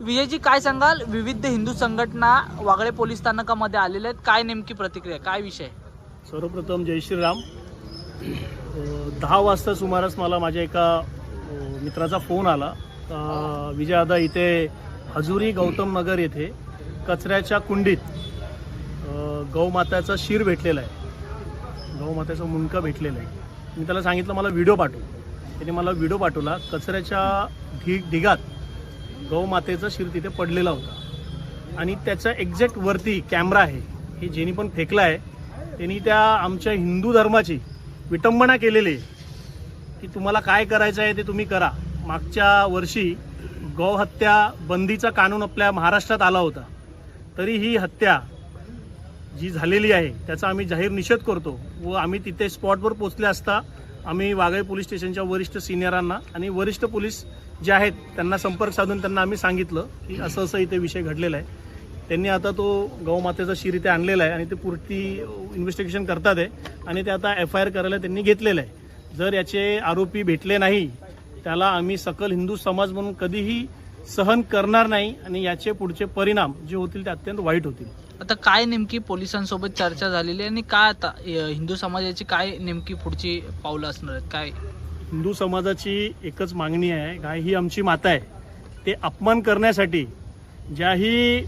विजयजी काय सांगाल? विविध हिंदू संघटना वागळे पोलीस स्थानकामध्ये आलेल्या आहेत. काय नेमकी प्रतिक्रिया काय विषय? सर्वप्रथम जय श्रीराम. दहा वाजता सुमारास मला माझ्या एका मित्राचा फोन आला. विजयादा विजय इथे हजुरी गौतम नगर येथे कचऱ्याच्या कुंडीत अ, गौमाताचा शिर भेटलेला आहे. गौमाताचा मुंडका भेटलेला आहे. मी त्याला सांगितलं मला व्हिडिओ पाठव. त्याने मला व्हिडिओ पाठवला. कचऱ्याच्या ढी ढिगात गौमातेचा शिर तिथे पडलेला होता. आणि त्याच्या एक्झॅक्ट वरती कॅमेरा आहे. हे ज्यांनी पण फेकला आहे. त्यांनी त्या आमच्या हिंदू धर्माची विटंबना केलेली आहे. की तुम्हाला काय करायचं आहे ते तुम्ही करा. मागच्या वर्षी गौहत्या बंदीचा कानून आपल्या महाराष्ट्रात आला होता. तरी ही हत्या जी झालेली आहे त्याचा आम्ही जाहीर निषेध करतो व आम्ही तिथे स्पॉटवर पोचले असता आम्ही वाघाई पोलीस स्टेशनच्या वरिष्ठ सिनियरांना आणि वरिष्ठ पोलीस जे आहेत त्यांना संपर्क साधून त्यांना आम्ही सांगितलं की असं असं इथे विषय घडलेला आहे. त्यांनी आता तो गौमातेचा शिर इथे आणलेला आहे आणि ते पुरती इन्व्हेस्टिगेशन करतात आहे आणि ते आता एफ आय आर करायला त्यांनी घेतलेलं आहे. जर याचे आरोपी भेटले नाही त्याला आम्ही सकल हिंदू समाज म्हणून कधीही सहन करणार नाही आणि याचे पुढचे परिणाम जे होतील ते अत्यंत वाईट होतील. आता काय नेमकी पोलिसांसोबत चर्चा झालेली आहे आणि काय आता हिंदू समाजाची काय नेमकी पुढची पावलं असणार आहेत? काय? हिंदू समाजाची एकच मागणी आहे गाय ही आमची माता आहे. ते अपमान करण्यासाठी ज्याही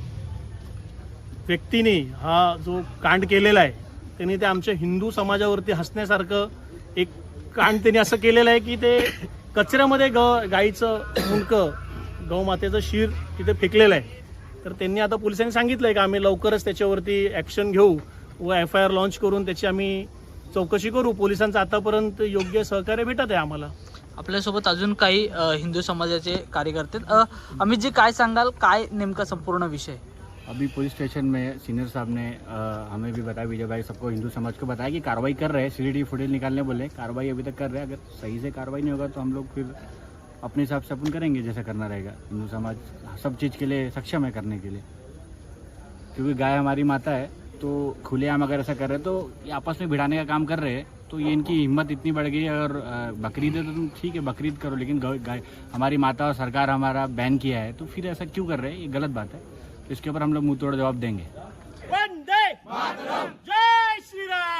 व्यक्तीने हा जो कांड केलेला आहे त्यांनी ते आमच्या हिंदू समाजावरती हसण्यासारखं एक कांड त्यांनी असं केलेलं आहे की ते कचऱ्यामध्ये ग गाईचं मुंडकं गौमातेचं शिर तिथे फेकलेलं आहे. तर त्यांनी आता पोलिसांनी सांगितलं आहे की आम्ही लवकरच त्याच्यावरती ॲक्शन घेऊ व एफ आय आर लॉन्च करून त्याची आम्ही चौकशी करू. पोलिसांचं आतापर्यंत योग्य सहकार्य भेटत आहे आम्हाला. आपल्यासोबत अजून काही हिंदू समाजाचे कार्यकर्ते आहेत. अ, अमितजी काय सांगाल? काय नेमका संपूर्ण विषय? अभी पुलिस स्टेशन में सीनियर साहब ने अ, हमें भी बताया विजय भाई सबको हिंदू समाज को बताया कि कार्रवाई कर रहे हैं। सी फुटेज निकालने बोले कार्रवाई अभी तक कर रहे हैं। अगर सही से कार्रवाई नहीं होगा तो हम लोग फिर अपने हिसाब से अपन करेंगे जैसा करना रहेगा। हिंदू समाज सब चीज़ के लिए सक्षम है करने के लिए। क्योंकि गाय हमारी माता है तो खुलेआम अगर ऐसा कर रहे तो ये आपस में भिड़ाने का काम कर रहे हैं तो ये इनकी हिम्मत इतनी बढ़ गई है और बकरीद है तो तुम ठीक है बकरीद करो, लेकिन गाय हमारी माता और सरकार हमारा बैन किया है तो फिर ऐसा क्यों कर रहे हैं? ये गलत बात है। तो इसके ऊपर हम लोग मुँह तोड़ जवाब देंगे। जय जय श्रीराम